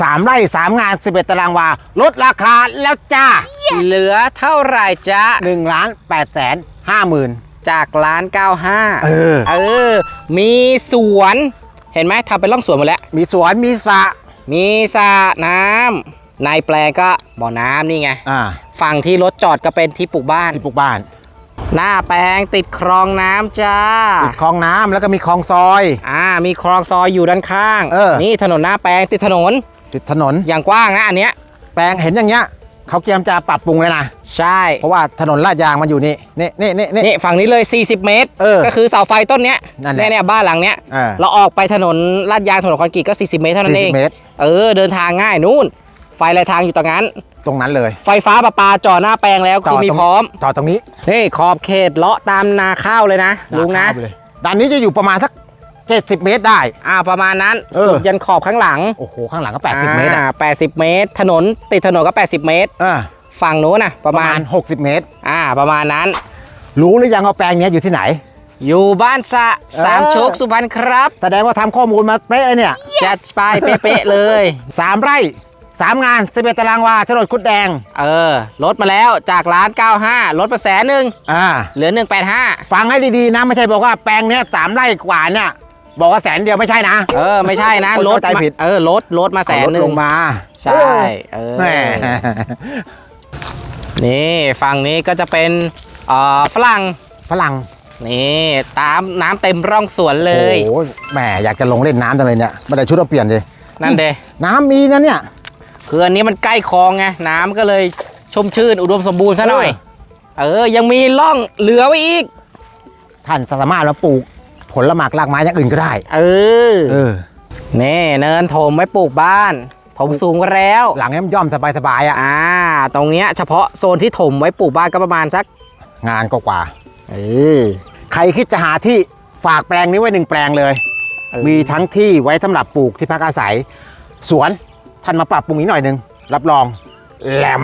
สามไร่สามงาน 11 ตารางวา ลดราคาแล้วจ้า เหลือเท่าไหร่จ๊ะ 1 ล้าน8แสน5หมื่นจากร้าน95เออ เออ มีสวน เห็นไหมทำเป็นร่องสวนหมดแล้ว มีสวนมีสระมีสระน้ำในแปลงก็บ่อน้ำนี่ไง อ่าฝั่งที่รถจอดก็เป็นที่ปลูกบ้าน ที่ปลูกบ้านหน้าแปลงติดคลองน้ำจ้า ติดคลองน้ำแล้วก็มีคลองซอย อ่า มีคลองซอยอยู่ด้านข้าง เออ นี่ถนนหน้าแปลงติดถนน ติดถนน อย่างกว้างนะอันเนี้ยแปลงเห็นอย่างเงี้ยเขาเตรียมจะปรับปรุงเลยนะใช่เพราะว่าถนนลาดยางมันอยู่นี่นี่นี่นี่นี่ นี่ฝั่งนี้เลย 40 เมตร เออก็คือเสาไฟต้นเนี้ยนั่นแหละเนี่ยเนี่ยบ้านหลังเนี้ยเออเราออกไปถนนลาดยางถนนคอนกรีตก็ 40 เมตรเท่านั้นเอง 40เมตร เออเดินทางง่ายนู่น ไฟลายทางอยู่ตรงนั้น ตรงนั้นเลยไฟฟ้าประปาจ่อหน้าแปลงแล้วคือมีตรงพร้อมต่อตรงนี้นี่ขอบเขตเลาะตามนาข้าวเลยนะลุงนะเข้าไปเลยด้านนี้จะอยู่ประมาณสัก 70 เมตรได้ อ่าประมาณนั้นเออ สุดยันขอบข้างหลังโอ้โห ข้างหลังก็ 80 เมตรอ่าอะ80 เมตร ถนนติดถนนก็ 80 เมตรเออฝั่งโน้นนะปประระมามาณณ 60 เมตร อ่าประมาณนั้น รู้หรือยังว่าแปลงเนี้ยอยู่ที่ไหน อยู่บ้านสะสามเออ โชคสุพรรณครับ แสดงว่าทำข้อมูลมาเป๊ะเลยเนี่ย จัดไปเป๊ะๆเลย 3 ไร่ 3 งาน11ตารางวาโฉนดคุดแดง เออ ลดมาแล้วจากร้าน 95 ลดมาแสนหนึ่งอ่า เหลือ 185 ฟังให้ดีๆนะ ไม่ใช่บอกว่าแปลงเนี้ยสามไร่กว่าเนี่ย บอกว่าแสนเดียวไม่ใช่นะ เออไม่ใช่นะคนลดเข้าใจมาผิดเออลดลดมาแสนเอาลดหนึ่ลงงมาใช่เออแหมนี่ฝั่งนี้ก็จะเป็นเอ่อฝรั่งฝรั่งนี่ตามน้ำเต็มร่องสวนเลย โอ้โหแหมอยากจะลงเล่นน้ำจังเลยเนี่ยไม่ได้ชุดต้องเปลี่ยนเลยนั่นเดน้ำมีนะเนี่ย คืออันนี้มันใกล้คลองไงน้ำก็เลยชุ่มชื่นอุดมสมบูรณ์ซะหน่อย เออยังมีร่องเหลือไว้อีก ท่านสามารถมาปลูก ผลหมากรากไม้อย่างอื่นก็ได้ เออเออ นี่เนินถมไว้ปลูกบ้าน ถมสูงกว่าแล้ว หลังนี้มันย่อมสบายๆอะ อ่า ตรงเนี้ยเฉพาะโซนที่ถมไว้ปลูกบ้านก็ประมาณสัก งานก็กว่า เออ ใครคิดจะหาที่ฝากแปลงนี้ไว้หนึ่งแปลงเลย เออ มีทั้งที่ไว้สำหรับปลูกที่พักอาศัย สวนท่านมาปรับปรุงอีกหน่อยหนึ่งรับรองแหลม